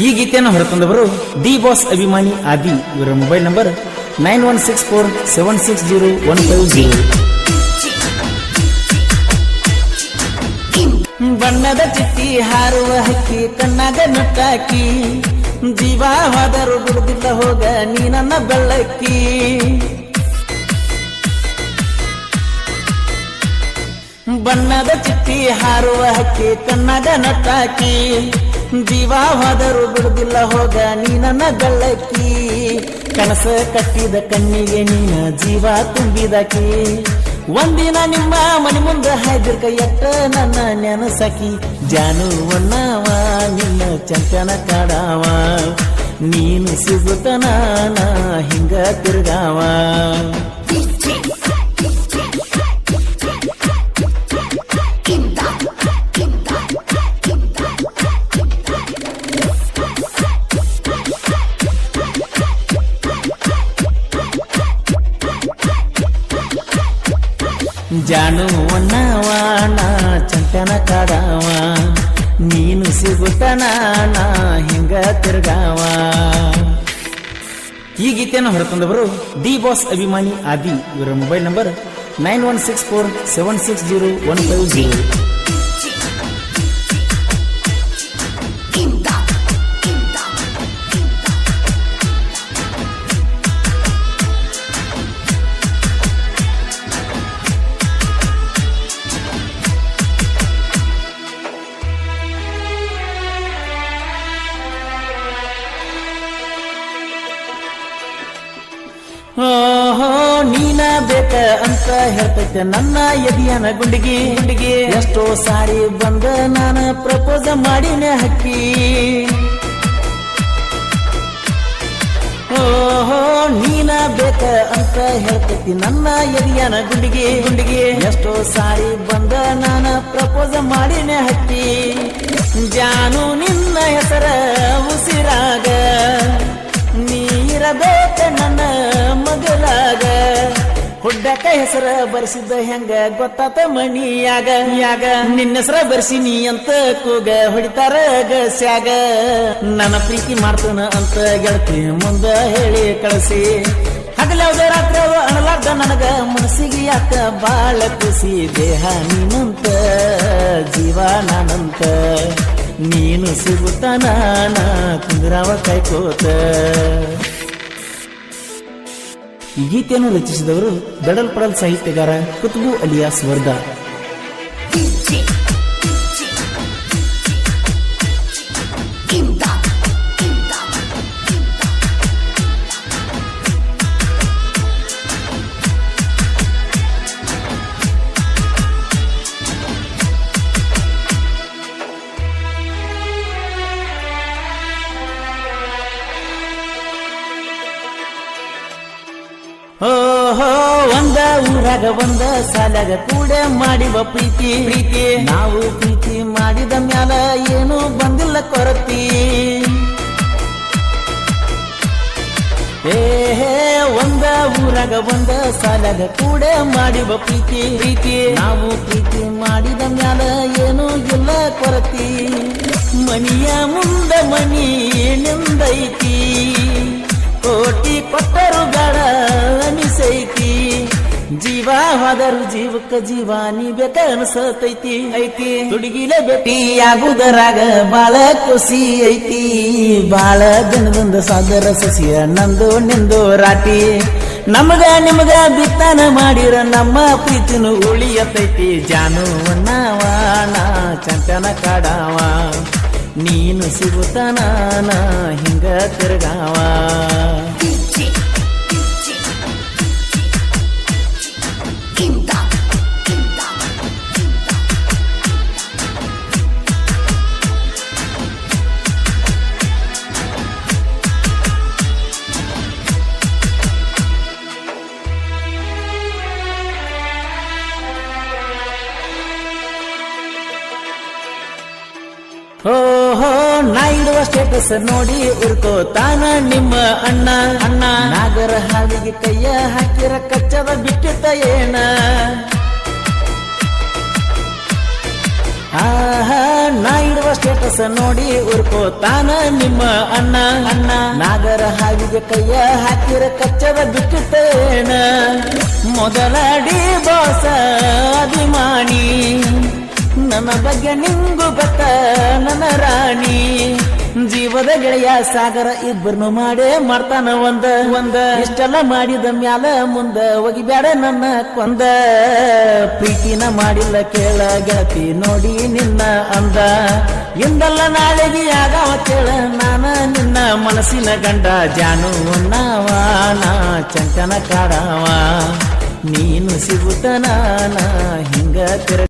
ಈ ಗೀತೆಯನ್ನು ಹೊರತಂದವರು D boss ಅಭಿಮಾನಿ ಆದಿ. ಇವರ mobile number nine one six four seven six zero one five zero. ಬಣ್ಣದ ಚಿಟ್ಟಿ ಹಾರುವ ಹಕ್ಕಿ, ಕಣ್ಣಾಗ ನಟ್ಟಾಕಿ ಜೀವ ಹೋದರು ಹೋಗ ನೀ ನನ್ನ ಬೆಳ್ಳಕ್ಕಿ. ಬಣ್ಣದ ಚಿಟ್ಟಿ ಹಾರುವ ಹಕ್ಕಿ, ಕಣ್ಣಾಗ ನಟ್ಟಾಕಿ ಜೀವ ಹೋದರು ಬಿಡುದಿಲ್ಲ ಹೋಗ ನೀ ನನ್ನ ಬೆಳ್ಳಕ್ಕಿ ಕನಸ ಕಟ್ಟಿದ ಕಣ್ಣಿಗೆ ನೀನ ಜೀವ ತುಂಬಿದಕಿ. ಒಂದಿನ ನಿಮ್ಮ ಮನೆ ಮುಂದೆ ಹಾಯ್ದಿರ್ಕ ಎಟ್ಟ ನನ್ನ ನೆನಸಕಿ. ಜಾನು ಒಣ್ಣವ ನಿನ್ನ ಚಂಚನ ಕಾಡಾವ. ನೀನು ಸಿಗುತ್ತನ ಹಿಂಗ ತಿರ್ಗಾವ. ಜಾನು ಅನ್ನವ ನಾ ಚಂತನ ಕಾಡಾವ ನೀನು ಸಿಗುತ್ತನ, ನಾ ಹಿಂಗ ತಿರ್ಗಾವ. ಈ ಗೀತೆಯನ್ನು ಹೊರತಂದವರು ಡಿ ಬಾಸ್ ಅಭಿಮಾನಿ ಆದಿ. ಇವರ mobile number nine one six four seven six zero one five zero. ನೀನ ಬೇಕ ಅಂತ ಹೇಳ್ತೈತೆ ನನ್ನ ಎದಿಯನ ಗುಂಡಿಗೆ. ಗುಂಡಿಗೆ ಎಷ್ಟೋ ಸಾರಿ ಬಂದ ನಾನ ಪ್ರಪೋಸ್ ಮಾಡಿನ ಹಕ್ಕಿ. ಓಹೋ, ನೀನ ಬೇಕ ಅಂತ ಹೇಳ್ತೈತಿ ನನ್ನ ಎದಿಯನ ಗುಂಡಿಗೆ. ಗುಂಡಿಗೆ ಎಷ್ಟೋ ಸಾರಿ ಬಂದ ನಾನ ಪ್ರಪೋಸ್ ಮಾಡಿನ ಹಕ್ಕಿ. ಜಾನು ನಿನ್ನ ಹೆಸರ ಉಸಿರಾಗ. ನೀರಬೇಕ ನನ್ನ ಮಗಲಾಗ ಹುಡ್ಡಕ ಹೆಸರ ಬರ್ಸಿದ್ದ ಹೆಂಗ ಗೊತ್ತಾತ ಮಣಿಯಾಗ. ಯಾಗ, ನಿನ್ನ ಹೆಸರ ಬರ್ಸಿನಿ ಅಂತ ಕೂಗ ಹೊಡಿತಾರ ಗಸ್ಯಾಗ. ನನ್ನ ಪ್ರೀತಿ ಮಾಡ್ತಾನ ಅಂತ ಗೆಳತಿ ಮುಂದ ಹೇಳಿ ಕಳಿಸಿ. ಹಗಲವ್ದ ರಾತ್ರ ಅಣಲಾರ್ದ ನನಗ ಮನಸ್ಸಿಗೆ ಯಾಕ ಬಾಳ ಖುಷಿ. ದೇಹ ನೀನಂತ, ಜೀವ ನಾನಂತ. ನೀನು ಸಿಗುತ್ತಾನ ಕುಂದ್ರಾವ ಕೈಕೋತ ಈ ಗೀತೆಯನ್ನು ರಚಿಸಿದವರು ಬೆಡಲ್ಪಡಲ್ ಪಡಲ್ ಸಾಹಿತ್ಯಗಾರ ಕುತುಬು ಅಲಿಯಾಸ್ ವರ್ಧಾ ಊರಾಗ ಒಂದ ಸಾಲಾಗ ಕೂಡ ಮಾಡಿವ ಪ್ರೀತಿ ಪ್ರೀತಿ ನಾವು ಪ್ರೀತಿ ಮಾಡಿದ ಮ್ಯಾಲ ಏನು ಬಂದಿಲ್ಲ ಕೊರತಿ ಏ ಒಂದ ಊರಾಗ ಒಂದ ಸಾಲಾಗ ಕೂಡ ಮಾಡಿವ ಪ್ರೀತಿ ಪ್ರೀತಿ ನಾವು ಪ್ರೀತಿ ಮಾಡಿದ ಮ್ಯಾಲ ಏನು ಇಲ್ಲ ಕೊರತಿ ಮನಿಯ ಮುಂದ ಮನಿ ನಿಂದೈತಿ ಕೋಟಿ ಕೊಟ್ಟರು ಬೇಡ ಅನಿಸೈತಿ ಜೀವ ಹೋದರು ಜೀವಕ್ಕ ಜೀವ ನೀ ಬೇಕ ಅನ್ಸತೈತಿ? ಐತಿ. ಹುಡುಗಿಲ ಭೇಟಿ ಆಗುದರಾಗ ಬಾಳ ಖುಷಿ ಐತಿ. ಬಾಳ ದಿನದಿಂದ ಸಾದರ ಸಸಿಯ ನಂದು ನಿಂದು ರಾಟಿ. ನಮಗ ನಿಮಗ ಬಿತ್ತನ ಮಾಡಿರ, ನಮ್ಮ ಪ್ರೀತಿನು ಉಳಿಯತೈತಿ. ಜಾನು ನಾವಾನ ಚಂತನ ಕಾಡಾವ. ನೀನು ಸಿಗುತ್ತಾನ ಹಿಂಗ ತಿರ್ಗಾವ. ಓಹೋ ನಾ ಇಡುವ ಸ್ಟೇಟಸ್ ನೋಡಿ ಉರ್ಕೋತಾನ ನಿಮ್ಮ ಅಣ್ಣ. ಅಣ್ಣ. ನಾಗರ ಹಾವಿಗೆ ಕೈಯ ಹಾಕಿರ ಕಚ್ಚದ ಬಿಟ್ಟಿತ್ತ ಏನ. ಆಹಾ ನಾ ಇಡುವ ಸ್ಟೇಟಸ್ ನೋಡಿ ಉರ್ಕೋತಾನ ನಿಮ್ಮ ಅಣ್ಣ. ಅಣ್ಣ. ನಾಗರ ಹಾವಿಗೆ ಕೈಯ ಹಾಕಿರ ಕಚ್ಚದ ಬಿಟ್ಟುತ್ತೇನ ಮೊದಲ ಮೊದಲಾಡಿ ಬಾಸ ನನ್ನ ಬಗ್ಗೆ ನಿಂಗು ಗೊತ್ತ. ನನ್ನ ರಾಣಿ ಜೀವದ ಗೆಳೆಯ ಸಾಗರ ಇಬ್ಬರನ್ನು ಮಾಡೇ ಮಾಡ್ತಾನ ಒಂದ. ಒಂದ. ಇಷ್ಟೆಲ್ಲ ಮಾಡಿದ ಮ್ಯಾಲ ಮುಂದ ಒಗಿಬ್ಯಾಡ ನನ್ನ ಕೊಂದ. ಪ್ರೀತಿನ ಮಾಡಿಲ್ಲ ಕೇಳ ಗೆಳತಿ ನೋಡಿ ನಿನ್ನ ಅಂದ. ಇಂದಲ್ಲ ನಾಳೆಗೆ ಆಗಾವ ಕೇಳ ನಾನ ನಿನ್ನ ಮನಸ್ಸಿನ ಗಂಡ. ಜಾನು ನಾ ಚಂಚನ ಕಾಡವ. ನೀನು ಸಿಗುತ್ತ ನಾನ ಹಿಂಗ ತಿರ